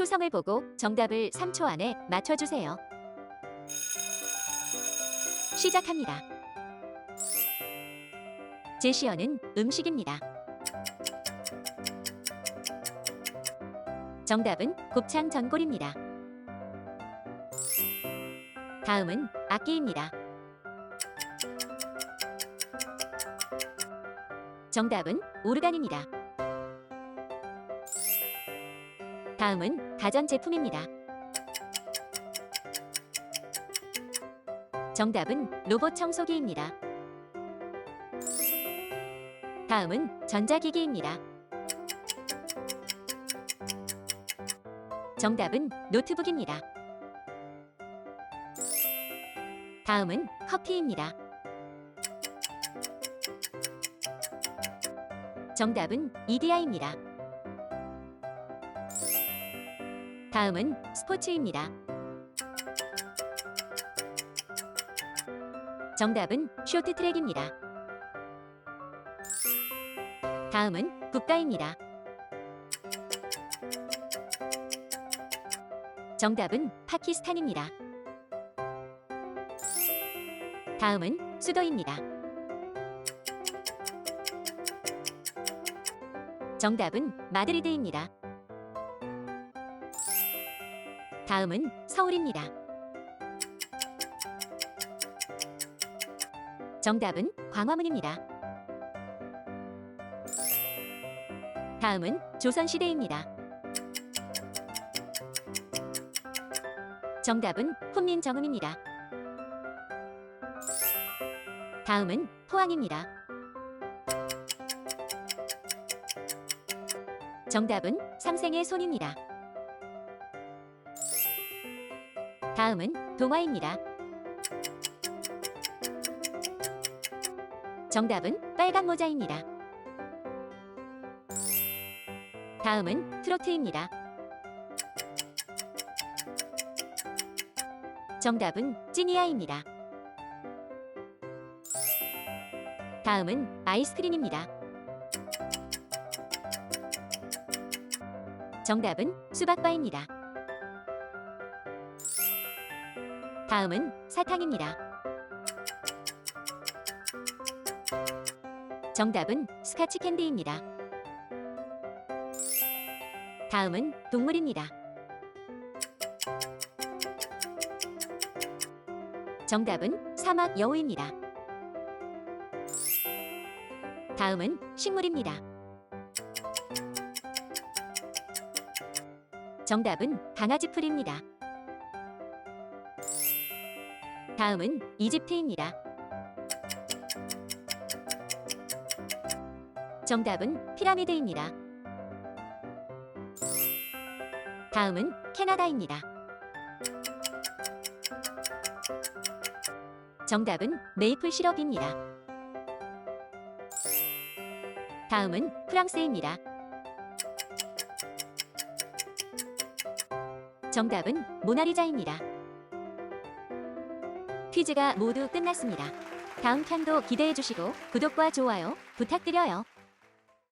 초성을 보고 정답을 3초 안에 맞춰주세요. 시작합니다. 제시어는 음식입니다. 정답은 곱창 전골입니다. 다음은 악기입니다. 정답은 오르간입니다. 다음은 가전제품입니다. 정답은 로봇 청소기입니다. 다음은 전자기기입니다. 정답은 노트북입니다. 다음은 커피입니다. 정답은 이디야입니다. 다음은 스포츠입니다. 정답은 쇼트트랙입니다. 다음은 국가입니다. 정답은 파키스탄입니다. 다음은 수도입니다. 정답은 마드리드입니다. 다음은 서울입니다. 정답은 광화문입니다. 다음은 조선시대입니다. 정답은 훈민정음입니다. 다음은 포항입니다. 정답은 삼생의 손입니다. 다음은 동화입니다. 정답은 빨간 모자입니다. 다음은 트로트입니다. 정답은 찌니아입니다. 다음은 아이스크림입니다. 정답은 수박바입니다. 다음은 사탕입니다. 정답은 스카치 캔디입니다. 다음은 동물입니다. 정답은 사막 여우입니다. 다음은 식물입니다. 정답은 강아지 풀입니다. 다음은 이집트입니다. 정답은 피라미드입니다. 다음은 캐나다입니다. 정답은 메이플 시럽입니다. 다음은 프랑스입니다. 정답은 모나리자입니다. 퀴즈가 모두 끝났습니다. 다음 편도 기대해 주시고 구독과 좋아요 부탁드려요.